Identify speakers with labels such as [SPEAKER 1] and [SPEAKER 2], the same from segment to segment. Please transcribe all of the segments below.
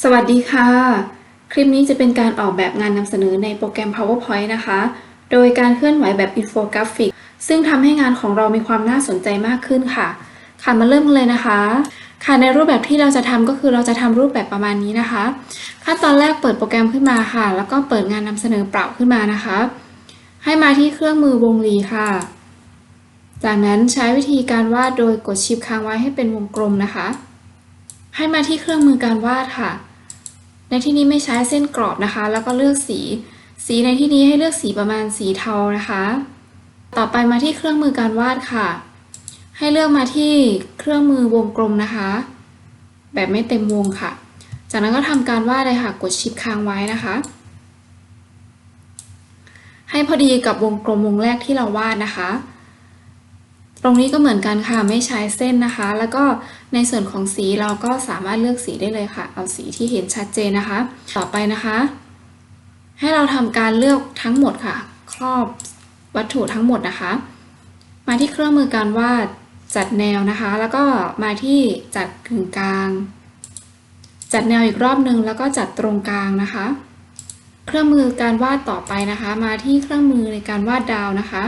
[SPEAKER 1] สวัสดีค่ะ คลิปนี้จะเป็นการออกแบบงานนำเสนอในโปรแกรม PowerPoint นะคะ โดยการเคลื่อนไหวแบบอินโฟกราฟิก ซึ่งทำให้งานของเรามีความน่าสนใจมากขึ้นค่ะ ค่ะมาเริ่มกันเลยนะคะ ค่ะในรูปแบบที่เราจะทำก็คือเราจะทำรูปแบบประมาณนี้นะคะ ขั้นตอนแรกเปิดโปรแกรมขึ้นมาค่ะ แล้วก็เปิดงานนำเสนอเปล่าขึ้นมานะคะ ให้มาที่เครื่องมือวงรีค่ะ จากนั้นใช้วิธีการวาดโดยกดชิปค้างไว้ให้เป็นวงกลมนะคะ ให้มาที่เครื่องมือการวาดค่ะ ในที่นี้ไม่ใช้เส้นกรอบนะคะ แล้วก็เลือกสี สีในที่นี้ให้เลือกสีประมาณสีเทานะคะ ต่อไปมาที่เครื่องมือการวาดค่ะ ให้เลือกมาที่เครื่องมือวงกลมนะคะ แบบไม่เต็มวงค่ะ จากนั้นก็ทำการวาดเลยค่ะ กดชิปค้างไว้นะคะ ให้พอดีกับวงกลมวงแรกที่เราวาดนะคะ ตรงนี้ก็เหมือนกันค่ะไม่ใช้เส้นนะคะ แล้วก็ในส่วนของสีเราก็สามารถเลือกสีได้เลยค่ะ เอาสีที่เห็นชัดเจนนะคะ ต่อไปนะคะ ให้เราทำการเลือกทั้งหมดค่ะ ครอบวัตถุทั้งหมดนะคะ มาที่เครื่องมือการวาดจัดแนวนะคะ แล้วก็มาที่จัดกึ่งกลาง จัดแนวอีกรอบหนึ่งแล้วก็จัดตรงกลางนะคะ เครื่องมือการวาดต่อไปนะคะ มาที่เครื่องมือในการวาดดาวนะคะ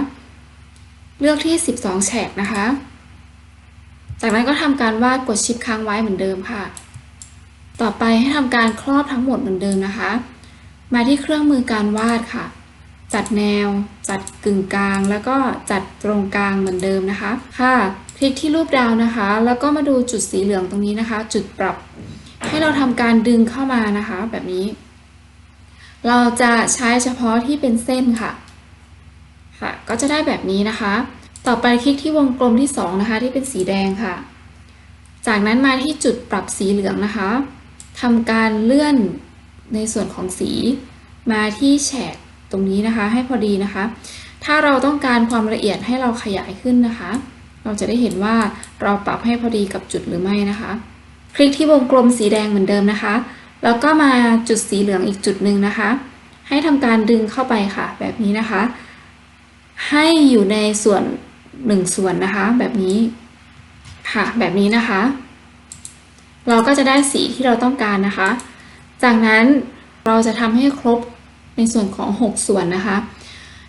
[SPEAKER 1] เลือกที่ 12 แฉกนะคะ จากนั้นก็ทำการวาดกดชิปค้างไว้เหมือนเดิมค่ะ ต่อไปให้ทำการครอบทั้งหมดเหมือนเดิมนะคะ มาที่เครื่องมือการวาดค่ะ จัดแนว จัดกึ่งกลาง แล้วก็จัดตรงกลางเหมือนเดิมนะคะ ค่ะ คลิกที่รูปดาวนะคะ แล้วก็มาดูจุดสีเหลืองตรงนี้นะคะ จุดปรับ ให้เราทำการดึงเข้ามานะคะ แบบนี้ เราจะใช้เฉพาะที่เป็นเส้นค่ะ ค่ะ ก็จะได้แบบนี้นะคะ ต่อไปคลิกที่วงกลมที่ 2 นะคะ ที่เป็นสีแดงค่ะ จากนั้นมาที่จุดปรับสีเหลืองนะคะทำการเลื่อนในส่วนของสี มาที่แฉกตรงนี้นะคะ ให้พอดีนะคะ ถ้าเราต้องการความละเอียดให้เราขยายขึ้นนะคะ เราจะได้เห็นว่าเราปรับให้พอดีกับจุดหรือไม่นะคะ คลิกที่วงกลมสีแดงเหมือนเดิมนะคะ แล้วก็มาจุดสีเหลืองอีกจุดหนึ่งนะคะ ให้ทำการดึงเข้าไปค่ะ แบบนี้นะคะ ให้อยู่ในส่วนหนึ่งส่วนนะคะ แบบนี้ค่ะแบบนี้นะคะ เราก็จะได้สีที่เราต้องการนะคะ จากนั้นเราจะทำให้ครบในส่วนของ 6 ส่วนนะคะ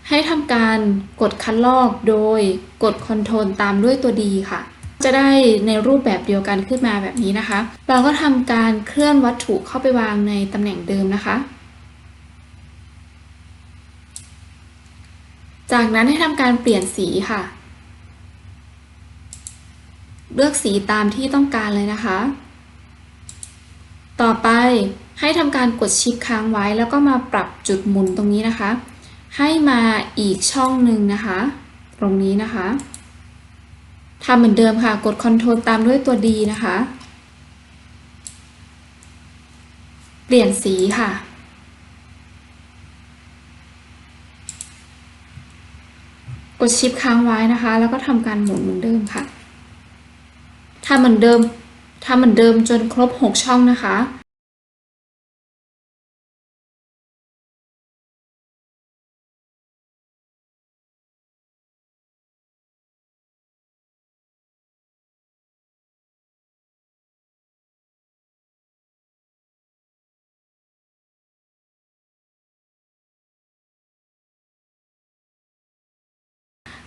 [SPEAKER 1] ให้ทำการกดคัดลอกโดยกดคอนโทรลตามด้วยตัวดีค่ะ จะได้ในรูปแบบเดียวกันขึ้นมาแบบนี้นะคะ เราก็ทำการเคลื่อนวัตถุเข้าไปวางในตำแหน่งเดิมนะคะ จากนั้นให้ทำการเปลี่ยนสีค่ะ เลือกสีตามที่ต้องการเลยนะคะ ต่อไปให้ทำการกดชิปค้างไว้ แล้วก็มาปรับจุดหมุนตรงนี้นะคะ ให้มาอีกช่องหนึ่งนะคะ ตรงนี้นะคะทำเหมือนเดิมค่ะ กด Ctrl ตามด้วยตัว D นะคะ เปลี่ยนสีค่ะ ดชิปค้างไว้นะคะ แล้วก็ทำการหมุนเหมือนเดิมค่ะทำเหมือนเดิมทำเหมือนเดิมจนครบ 6 ช่องนะคะ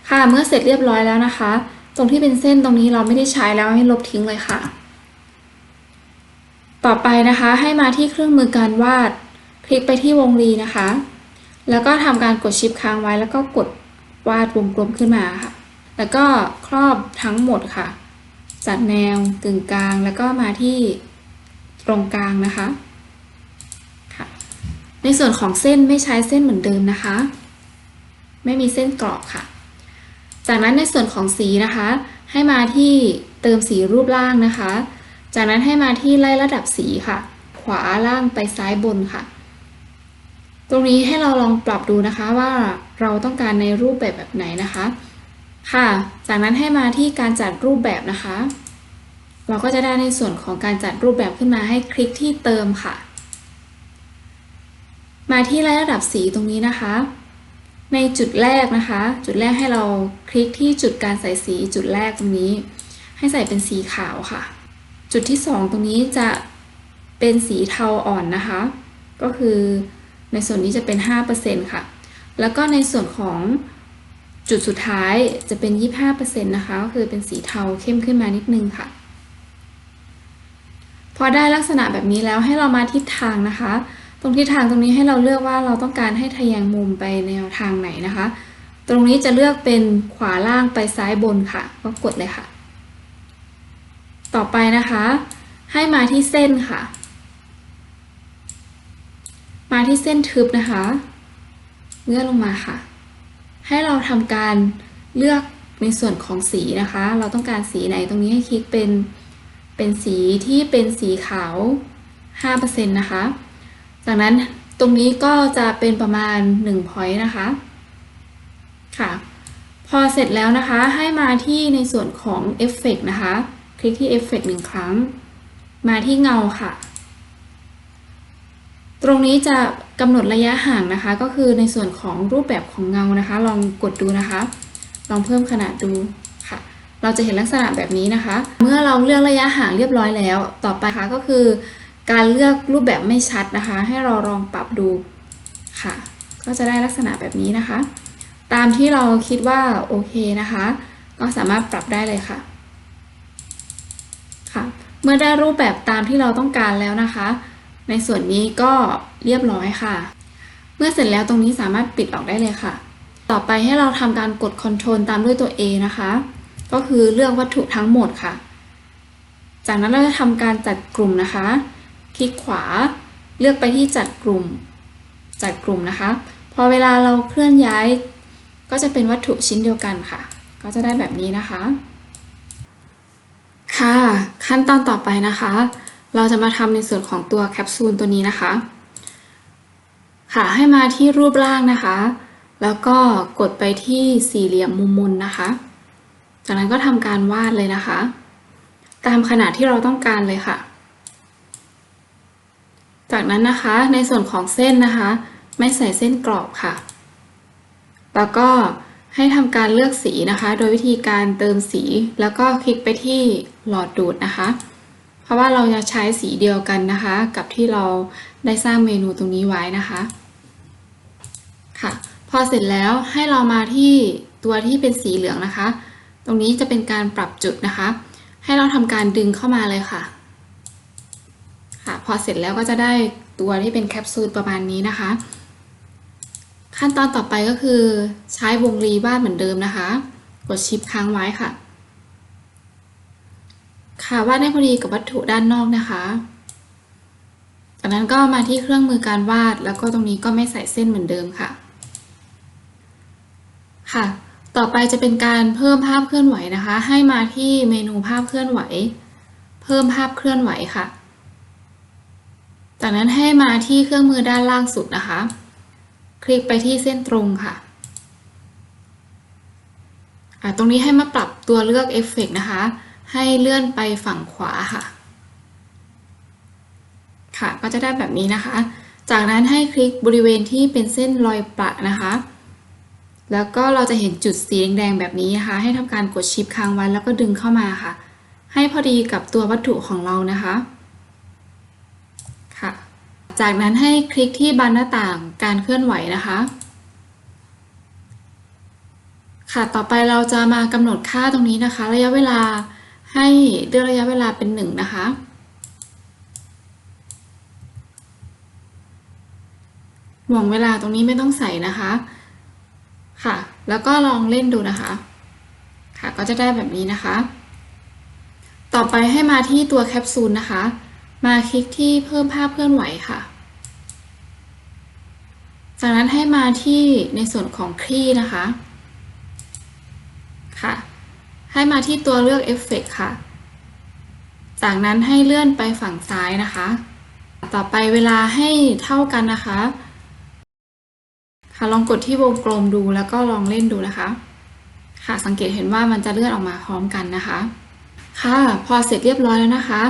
[SPEAKER 1] ค่ะเมื่อเสร็จเรียบร้อยแล้วนะคะ ตรงที่เป็นเส้นตรงนี้เราไม่ได้ใช้แล้วให้ลบทิ้งเลยค่ะ ต่อไปนะคะให้มาที่เครื่องมือการวาด คลิกไปที่วงรีนะคะ แล้วก็ทำการกดชิปค้างไว้แล้วก็กดวาดวงกลมขึ้นมาค่ะ แล้วก็ครอบทั้งหมดค่ะ จัดแนวกึ่งกลางแล้วก็มาที่ตรงกลางนะคะค่ะ ในส่วนของเส้นไม่ใช้เส้นเหมือนเดิมนะคะ ไม่มีเส้นกรอบค่ะ จากนั้นในส่วนของสีนะคะ ให้มาที่เติมสีรูปร่างนะคะ จากนั้นให้มาที่ไล่ระดับสีค่ะ ขวาล่างไปซ้ายบนค่ะ ตรงนี้ให้เราลองปรับดูนะคะว่าเราต้องการในรูปแบบแบบไหนนะคะ ค่ะ จากนั้นให้มาที่การจัดรูปแบบนะคะ เราก็จะได้ในส่วนของการจัดรูปแบบขึ้นมาให้คลิกที่เติมค่ะ มาที่ไล่ระดับสีตรงนี้นะคะ ในจุดแรกนะคะ จุดแรกให้เราคลิกที่จุดการใส่สีจุดแรกตรงนี้ ให้ใส่เป็นสีขาวค่ะ จุดที่ 2 ตรงนี้จะเป็นสีเทาอ่อนนะคะ ก็คือในส่วนนี้จะเป็น 5%ค่ะ แล้วก็ในส่วนของจุดสุดท้ายจะเป็น 25%นะคะก็คือเป็นสีเทาเข้มขึ้นมานิดนึงค่ะ พอได้ลักษณะแบบนี้แล้วให้เรามาทิศทางนะคะ ตรงทิศทางตรงนี้ให้เราเลือกว่าเราต้องการให้ทะแยงมุมไปแนวทางไหนนะคะ ตรงนี้จะเลือกเป็นขวาล่างไปซ้ายบนค่ะ ก็กดเลยค่ะ ต่อไปนะคะ ให้มาที่เส้นค่ะ มาที่เส้นทึบนะคะเลื่อนลงมาค่ะ ให้เราทำการเลือกในส่วนของสีนะคะ เราต้องการสีไหนตรงนี้ให้คลิกเป็นเป็นสีที่เป็นสีขาว 5%นะคะ จากนั้นตรงนี้ก็จะเป็นประมาณ1 point นะคะค่ะพอเสร็จแล้วนะคะให้มาที่ในส่วนของเอฟเฟกนะคะ คลิกที่เอฟเฟกหนึ่งครั้ง มาที่เงาค่ะ ตรงนี้จะกำหนดระยะห่างนะคะ ก็คือในส่วนของรูปแบบของเงานะคะ ลองกดดูนะคะ ลองเพิ่มขนาดดูค่ะ เราจะเห็นลักษณะแบบนี้นะคะ เมื่อเราเลือกระยะห่างเรียบร้อยแล้ว ต่อไปค่ะก็คือ การเลือกรูปแบบไม่ชัดนะคะ ให้เราลองปรับดูค่ะ ก็จะได้ลักษณะแบบนี้นะคะ ตามที่เราคิดว่าโอเคนะคะ ก็สามารถปรับได้เลยค่ะค่ะ เมื่อได้รูปแบบตามที่เราต้องการแล้วนะคะ ในส่วนนี้ก็เรียบร้อยค่ะ เมื่อเสร็จแล้วตรงนี้สามารถปิดออกได้เลยค่ะ ต่อไปให้เราทำการกด Ctrl ตามด้วยตัว A นะคะ ก็คือเลือกวัตถุทั้งหมดค่ะ จากนั้นเราจะทำการจัดกลุ่มนะคะ คลิกขวา เลือกไปที่จัดกลุ่ม จัดกลุ่มนะคะ พอเวลาเราเคลื่อนย้าย ก็จะเป็นวัตถุชิ้นเดียวกันค่ะ ก็จะได้แบบนี้นะคะ ค่ะ ขั้นตอนต่อไปนะคะ เราจะมาทำในส่วนของตัวแคปซูลตัวนี้นะคะ ค่ะ ให้มาที่รูปร่างนะคะ แล้วก็กดไปที่สี่เหลี่ยมมุมมนนะคะ จากนั้นก็ทำการวาดเลยนะคะ ตามขนาดที่เราต้องการเลยค่ะ จากนั้นนะคะในส่วนของเส้นนะคะ ไม่ใส่เส้นกรอบค่ะ แล้วก็ให้ทำการเลือกสีนะคะ โดยวิธีการเติมสีแล้วก็คลิกไปที่หลอดดูดนะคะ เพราะว่าเราจะใช้สีเดียวกันนะคะ กับที่เราได้สร้างเมนูตรงนี้ไว้นะคะค่ะ พอเสร็จแล้วให้เรามาที่ตัวที่เป็นสีเหลืองนะคะ ตรงนี้จะเป็นการปรับจุดนะคะ ให้เราทำการดึงเข้ามาเลยค่ะ ค่ะพอเสร็จแล้วก็จะได้ตัวที่เป็นแคปซูลประมาณนี้นะคะ ขั้นตอนต่อไปก็คือใช้วงรีวาดเหมือนเดิมนะคะ กดชิปค้างไว้ค่ะ ค่ะวาดให้พอดีกับวัตถุด้านนอกนะคะจากนั้นก็มาที่เครื่องมือการวาดแล้วก็ตรงนี้ก็ไม่ใส่เส้นเหมือนเดิมค่ะ ค่ะ ต่อไปจะเป็นการเพิ่มภาพเคลื่อนไหวนะคะ ให้มาที่เมนูภาพเคลื่อนไหว เพิ่มภาพเคลื่อนไหวค่ะ จากนั้นให้มาที่เครื่องมือด้านล่างสุดนะคะ คลิกไปที่เส้นตรงค่ะะตรงนี้ให้มาปรับตัวเลือกเอฟเฟกนะคะ ให้เลื่อนไปฝั่งขวาค่ะ ค่ะก็จะได้แบบนี้นะคะ จากนั้นให้คลิกบริเวณที่เป็นเส้นรอยประนะคะ แล้วก็เราจะเห็นจุดสีแดงแบบนี้นะคะ ให้ทำการกดชิปค้างไว้แล้วก็ดึงเข้ามาค่ะ ให้พอดีกับตัววัตถุของเรานะคะ จากนั้นให้คลิกที่บานหน้าต่างการเคลื่อนไหวนะคะ ค่ะ ต่อไปเราจะมากำหนดค่าตรงนี้นะคะ ระยะเวลาให้เลือกระยะเวลาเป็นหนึ่งนะคะห่วงเวลาตรงนี้ไม่ต้องใส่นะคะ ค่ะ แล้วก็ลองเล่นดูนะคะ ค่ะ ก็จะได้แบบนี้นะคะ ต่อไปให้มาที่ตัวแคปซูลนะคะ มาคลิกที่เพิ่มภาพเคลื่อนไหวค่ะ จากนั้นให้มาที่ในส่วนของคลี่นะคะ ค่ะ ให้มาที่ตัวเลือกเอฟเฟกค่ะ จากนั้นให้เลื่อนไปฝั่งซ้ายนะคะ ต่อไปเวลาให้เท่ากันนะคะ ค่ะ ลองกดที่วงกลมดูแล้วก็ลองเล่นดูนะคะ ค่ะ สังเกตเห็นว่ามันจะเลื่อนออกมาพร้อมกันนะคะ ค่ะ พอเสร็จเรียบร้อยแล้วนะคะ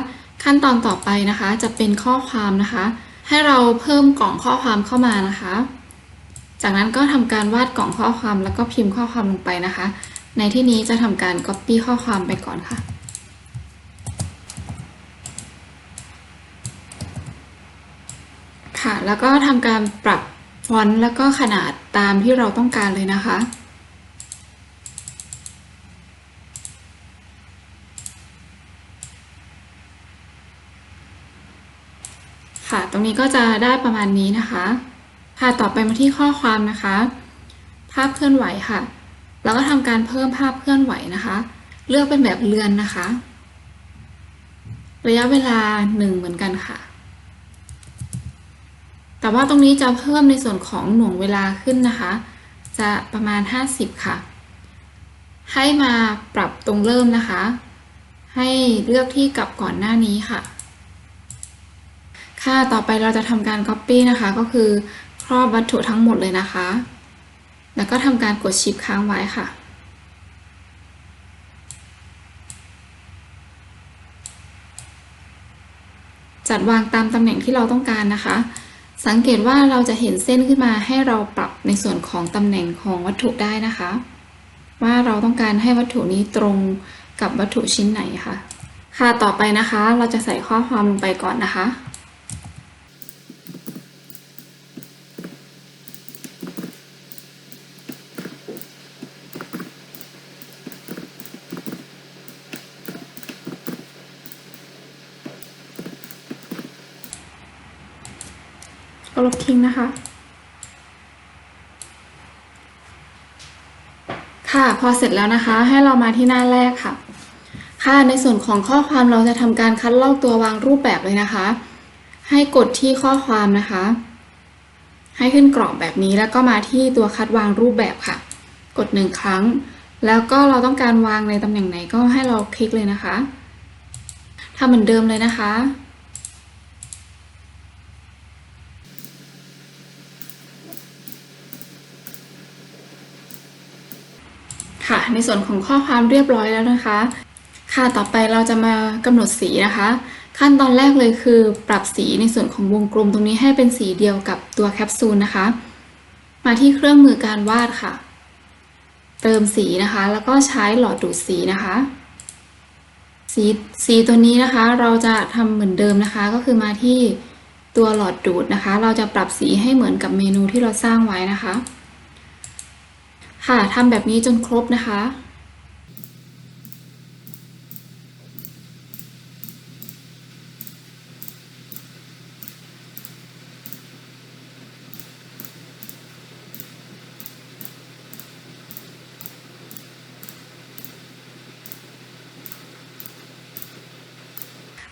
[SPEAKER 1] ขั้นตอนต่อไปนะคะจะเป็นข้อความนะคะ ให้เราเพิ่มกล่องข้อความเข้ามานะคะ จากนั้นก็ทำการวาดกล่องข้อความแล้วก็พิมพ์ข้อความลงไปนะคะ ในที่นี้จะทำการ Copy ข้อความไปก่อนค่ะ ค่ะ แล้วก็ทำการปรับฟอนต์แล้วก็ขนาดตามที่เราต้องการเลยนะคะ ค่ะ ตรงนี้ก็จะได้ประมาณนี้นะคะ ค่ะต่อไปมาที่ข้อความนะคะ ภาพเคลื่อนไหวค่ะแล้วก็ทำการเพิ่มภาพเคลื่อนไหวนะคะ เลือกเป็นแบบเรือนนะคะ ระยะเวลาหนึ่งเหมือนกันค่ะ แต่ว่าตรงนี้จะเพิ่มในส่วนของหน่วงเวลาขึ้นนะคะ จะประมาณ 50 ค่ะ ให้มาปรับตรงเริ่มนะคะ ให้เลือกที่กลับก่อนหน้านี้ค่ะ ค่ะ ต่อไปเราจะทำการ Copy นะคะ ก็คือครอบวัตถุทั้งหมดเลยนะคะ แล้วก็ทำการกดชิปค้างไว้ค่ะ จัดวางตามตำแหน่งที่เราต้องการนะคะ สังเกตว่าเราจะเห็นเส้นขึ้นมาให้เราปรับในส่วนของตำแหน่งของวัตถุได้นะคะ ว่าเราต้องการให้วัตถุนี้ตรงกับวัตถุชิ้นไหนค่ะ ค่ะ ต่อไปนะคะ เราจะใส่ข้อความลงไปก่อนนะคะ บทิ้งนะคะ ค่ะพอเสร็จแล้วนะคะ ให้เรามาที่หน้าแรกค่ะ ค่ะในส่วนของข้อความเราจะทำการคัดลอกตัววางรูปแบบเลยนะคะ ให้กดที่ข้อความนะคะ ให้ขึ้นกรอบแบบนี้แล้วก็มาที่ตัวคัดวางรูปแบบค่ะ กดหนึ่งครั้ง แล้วก็เราต้องการวางในตำแหน่งไหนก็ให้เราคลิกเลยนะคะทำเหมือนเดิมเลยนะคะ ค่ะ ในส่วนของข้อความเรียบร้อยแล้วนะคะ ค่ะต่อไปเราจะมากำหนดสีนะคะ ขั้นตอนแรกเลยคือปรับสีในส่วนของวงกลมตรงนี้ให้เป็นสีเดียวกับตัวแคปซูลนะคะ มาที่เครื่องมือการวาดค่ะ เติมสีนะคะ แล้วก็ใช้หลอดดูดสีนะคะ สีสีตัวนี้นะคะเราจะทำเหมือนเดิมนะคะ ก็คือมาที่ตัวหลอดดูดนะคะ เราจะปรับสีให้เหมือนกับเมนูที่เราสร้างไว้นะคะ ค่ะทำแบบนี้จนครบนะคะ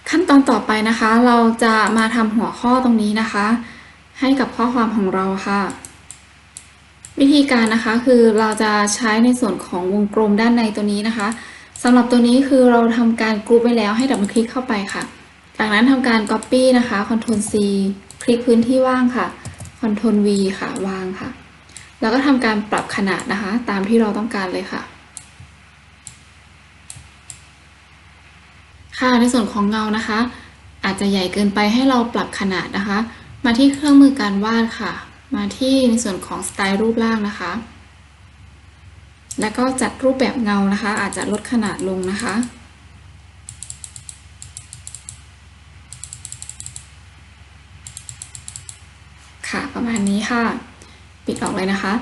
[SPEAKER 1] ขั้นตอนต่อไปนะคะ เราจะมาทำหัวข้อตรงนี้นะคะ ให้กับข้อความของเราค่ะ วิธีการนะคะคือเราจะใช้ในส่วนของวงกลมด้านในตัวนี้นะคะสำหรับตัวนี้คือเราทำการกรุ๊ปไว้แล้วให้ดับเบิลคลิกเข้าไปค่ะ จากนั้นทำการ Copy นะคะ Ctrl C คลิกพื้นที่ว่างค่ะ Ctrl V ค่ะวางค่ะ แล้วก็ทำการปรับขนาดนะคะ ตามที่เราต้องการเลยค่ะ ค่ะในส่วนของเงานะคะ อาจจะใหญ่เกินไปให้เราปรับขนาดนะคะ มาที่เครื่องมือการวาดค่ะ มาที่ในส่วนของสไตล์รูปร่างนะคะ แล้วก็จัดรูปแบบเงานะคะ อาจจะลดขนาดลงนะคะ ค่ะประมาณนี้ค่ะ ปิดออกเลยนะคะ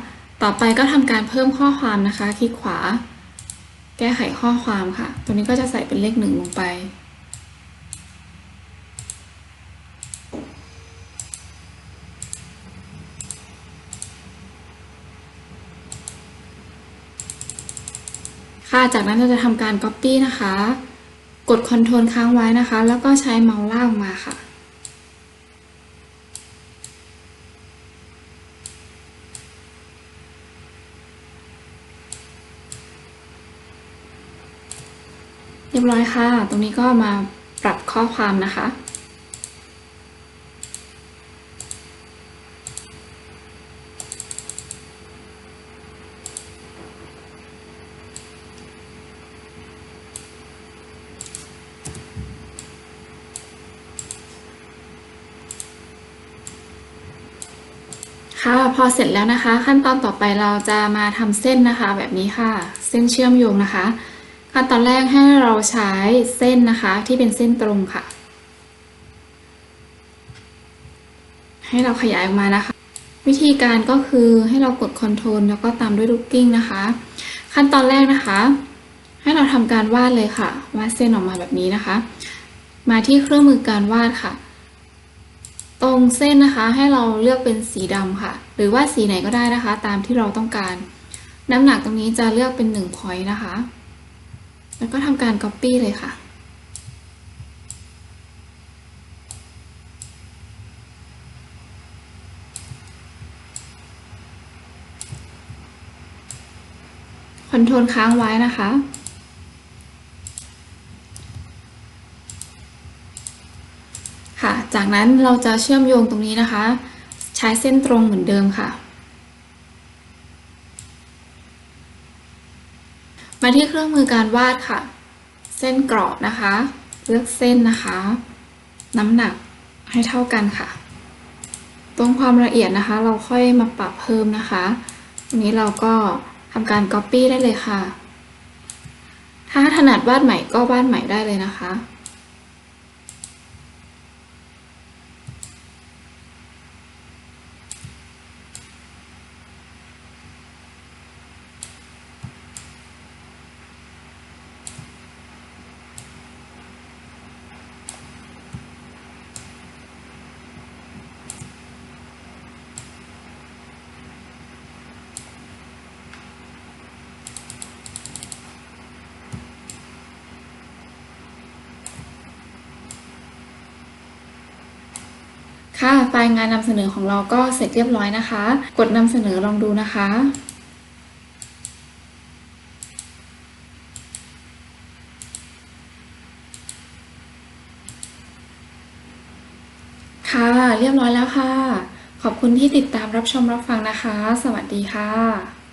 [SPEAKER 1] ต่อไปก็ทำการเพิ่มข้อความนะคะ คลิกขวา แก้ไขข้อความค่ะ ตัวนี้ก็จะใส่เป็นเลขหนึ่งลงไป ค่ะ จากนั้นเราจะทำการ Copy นะคะ กด Ctrl ค้างไว้นะคะ แล้วก็ใช้เมาส์ลากมาค่ะ เรียบร้อยค่ะ ตรงนี้ก็มาปรับข้อความนะคะ ค่ะ พอเสร็จแล้วนะคะ ขั้นตอนต่อไปเราจะมาทำเส้นนะคะ แบบนี้ค่ะ เส้นเชื่อมโยงนะคะ ขั้นตอนแรกให้เราใช้เส้นนะคะที่เป็นเส้นตรงค่ะ ให้เราขยายออกมานะคะ วิธีการก็คือให้เรากด Ctrl แล้วก็ตามด้วย Looking นะคะ ขั้นตอนแรกนะคะ ให้เราทำการวาดเลยค่ะวาดเส้นออกมาแบบนี้นะคะ มาที่เครื่องมือการวาดค่ะตรงเส้นนะคะให้เราเลือกเป็นสีดำค่ะ หรือว่าสีไหนก็ได้นะคะ ตามที่เราต้องการ น้ำหนักตรงนี้จะเลือกเป็น1 point นะคะ แล้วก็ทำการ copy เลยค่ะ คอนโทรลค้างไว้นะคะค่ะ จากนั้นเราจะเชื่อมโยงตรงนี้นะคะ ช้เส้นตรงเหมือนเดิมค่ะ มาที่เครื่องมือการวาดค่ะ เส้นกรอบนะคะ เลือกเส้นนะคะ น้ำหนักให้เท่ากันค่ะ ตรงความละเอียดนะคะ เราค่อยมาปรับเพิ่มนะคะตรงนี้เราก็ทำการ Copy ได้เลยค่ะ ถ้าถนัดวาดใหม่ก็วาดใหม่ได้เลยนะคะ ค่ะ ไฟล์งานนำเสนอของเราก็เสร็จเรียบร้อยนะคะ กดนำเสนอลองดูนะคะค่ะเรียบร้อยแล้วค่ะ ขอบคุณที่ติดตามรับชมรับฟังนะคะ สวัสดีค่ะ